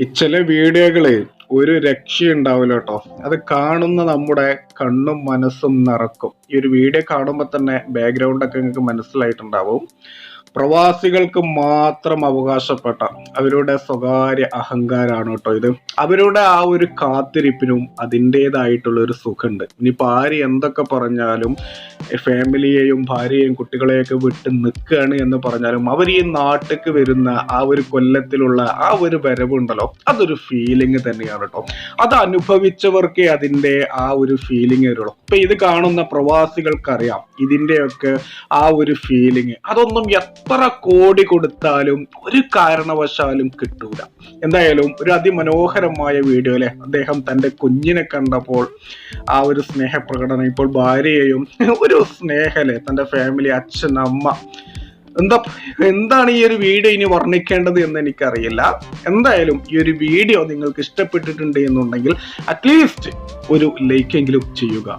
ചില വീഡിയോകൾ ഒരു രക്ഷയുണ്ടാവില്ല കേട്ടോ. അത് കാണുന്ന നമ്മുടെ കണ്ണും മനസ്സും നിറക്കും. ഈ ഒരു വീഡിയോ കാണുമ്പോൾ തന്നെ ബാക്ക്ഗ്രൗണ്ട് ഒക്കെ നിങ്ങൾക്ക് മനസ്സിലായിട്ടുണ്ടാവും. പ്രവാസികൾക്ക് മാത്രം അവകാശപ്പെട്ട അവരുടെ സ്വകാര്യ അഹങ്കാരമാണ് കേട്ടോ ഇത്. അവരുടെ ആ ഒരു കാത്തിരിപ്പിനും അതിന്റെതായിട്ടുള്ള ഒരു സുഖമുണ്ട്. ഇനിയിപ്പോൾ ആര് എന്തൊക്കെ പറഞ്ഞാലും ഫാമിലിയെയും ഭാര്യയെയും കുട്ടികളെയൊക്കെ വിട്ട് നിൽക്കുകയാണ് എന്ന് പറഞ്ഞാലും അവർ ഈ നാട്ടിലേക്ക് വരുന്ന ആ ഒരു കൊല്ലത്തിലുള്ള ആ ഒരു വരവുണ്ടല്ലോ അതൊരു ഫീലിംഗ് തന്നെയാണ് കേട്ടോ. അത് അനുഭവിച്ചവർക്കേ അതിന്റെ ആ ഒരു ഫീലിംഗ് വരുള്ളൂ. ഇപ്പൊ ഇത് കാണുന്ന പ്രവാസികൾക്കറിയാം ഇതിന്റെയൊക്കെ ആ ഒരു ഫീലിംഗ് അതൊന്നും എത്ര കോടി കൊടുത്താലും ഒരു കാരണവശാലും കിട്ടൂല. എന്തായാലും ഒരു അതിമനോഹരമായ വീഡിയോ അല്ലെ അദ്ദേഹം തന്റെ കുഞ്ഞിനെ കണ്ടപ്പോൾ ആ ഒരു സ്നേഹപ്രകടനം ഇപ്പോൾ ഭാര്യയെയും ഒരു സ്നേഹല്ലേ തന്റെ ഫാമിലി അച്ഛൻ അമ്മ. എന്താ എന്താണ് ഈ ഒരു വീഡിയോ ഇനി വർണിക്കേണ്ടത് എന്ന് എനിക്കറിയില്ല. എന്തായാലും ഈ ഒരു വീഡിയോ നിങ്ങൾക്ക് ഇഷ്ടപ്പെട്ടിട്ടുണ്ട് എന്നുണ്ടെങ്കിൽ അറ്റ്ലീസ്റ്റ് ഒരു ലൈക്കെങ്കിലും ചെയ്യുക.